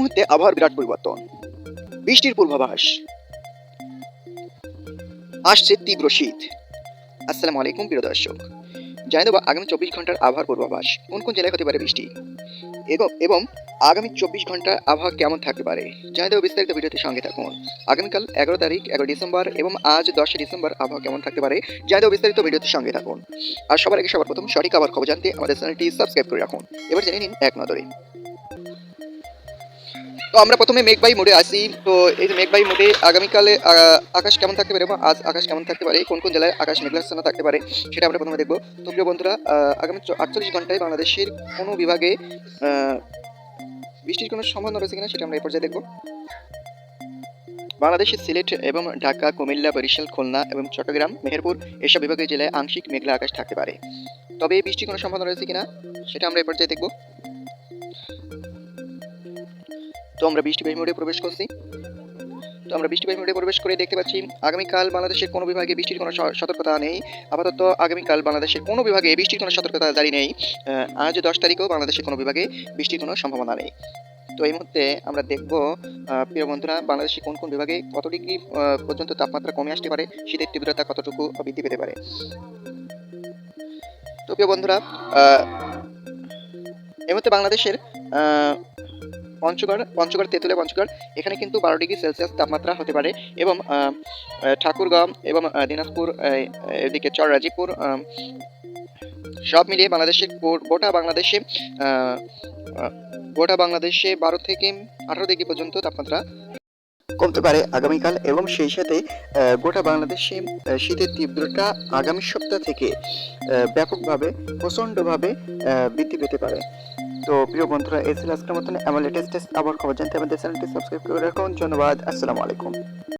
মুহূর্তে আবহাওয়ার বিরাট পরিবর্তন। বৃষ্টির পূর্বাভাস। আসছে তীব্র শীত। আসসালামু আলাইকুম, প্রিয় দর্শক। জানিয়ে দেবো আগামী চব্বিশ ঘণ্টার আবহাওয়ার পূর্বাভাস। কোন কোন জেলায় হতে পারে বৃষ্টি? এবং- আগামী চব্বিশ ঘণ্টার আবহাওয়া কেমন থাকতে পারে? জানিয়ে দেবো বিস্তারিত ভিডিওতে সঙ্গে থাকুন। আগামীকাল এগারো তারিখ, এগারো ডিসেম্বর এবং আজ দশই ডিসেম্বর আবহাওয়া কেমন থাকতে পারে? জানিয়ে দেবো বিস্তারিত ভিডিওতে সঙ্গে থাকুন। আর সবার আগে সবার প্রথম সঠিক আবার খবর জানতে আমাদের চ্যানেলটি সাবস্ক্রাইব করে রাখুন। এবার জেনে নিন এক নজরে। তো আমরা প্রথমে মেঘবাই মোডে আসি। তো এই যে মেঘবাই মোডে আগামীকালে আকাশ কেমন থাকতে পারে এবং আজ আকাশ কেমন থাকতে পারে, কোন কোন জেলায় আকাশ মেঘলাচ্ছন্ন থাকতে পারে, সেটা আমরা প্রথমে দেখব। তো প্রিয় বন্ধুরা আগামী আটচল্লিশ ঘন্টায় বাংলাদেশের কোনো বিভাগে বৃষ্টির কোনো সম্ভাবনা রয়েছে কিনা সেটা আমরা এই পর্যায়ে দেখব। বাংলাদেশের সিলেট এবং ঢাকা, কুমিল্লা, বরিশাল, খুলনা এবং চট্টগ্রাম, মেহেরপুর এসব বিভাগের জেলায় আংশিক মেঘলা আকাশ থাকতে পারে। তবে এই বৃষ্টির কোনো সম্ভাবনা রয়েছে কিনা, সেটা আমরা এই পর্যায়ে দেখব। তো আমরা বৃষ্টিবাহী মোডে প্রবেশ করছি। তো আমরা বৃষ্টিবাহী মোডে প্রবেশ করে দেখতে পাচ্ছি, আগামীকাল বাংলাদেশের কোনো বিভাগে বৃষ্টির কোনো সতর্কতা নেই। আপাতত আগামীকাল বাংলাদেশের কোনো বিভাগে বৃষ্টির কোনো সতর্কতা জারি নেই। আজ দশ তারিখেও বাংলাদেশের কোনো বিভাগে বৃষ্টির কোনো সম্ভাবনা নেই। তো এই মুহূর্তে আমরা দেখব প্রিয় বন্ধুরা বাংলাদেশের কোন কোন বিভাগে কত ডিগ্রি পর্যন্ত তাপমাত্রা কমে আসতে পারে, শীতের তীব্রতা কতটুকু বৃদ্ধি পেতে পারে। তো প্রিয় বন্ধুরা এই মুহূর্তে বাংলাদেশের পঞ্চগড় পঞ্চগড় তেঁতুলিয়া পঞ্চগড়, এখানে কিন্তু বারো ডিগ্রি সেলসিয়াস তাপমাত্রা হতে পারে এবং ঠাকুরগাঁও এবং দিনাজপুর এদিকে চররাজিপুর সব মিলিয়ে বাংলাদেশে গোটা বাংলাদেশে গোটা বাংলাদেশে বারো থেকে আঠারো ডিগ্রি পর্যন্ত তাপমাত্রা কমতে পারে আগামীকাল এবং সেই সাথে গোটা বাংলাদেশে শীতের তীব্রতা আগামী সপ্তাহ থেকে ব্যাপকভাবে, প্রচণ্ডভাবে বৃদ্ধি পেতে পারে। তো প্রিয় বন্ধুরা, এই আজকের মতন এমন লেটেস্ট আবার খবর জানতে আমাদের চ্যানেলটি সাবস্ক্রাইব করে রাখুন। ধন্যবাদ। আসসালামু আলাইকুম।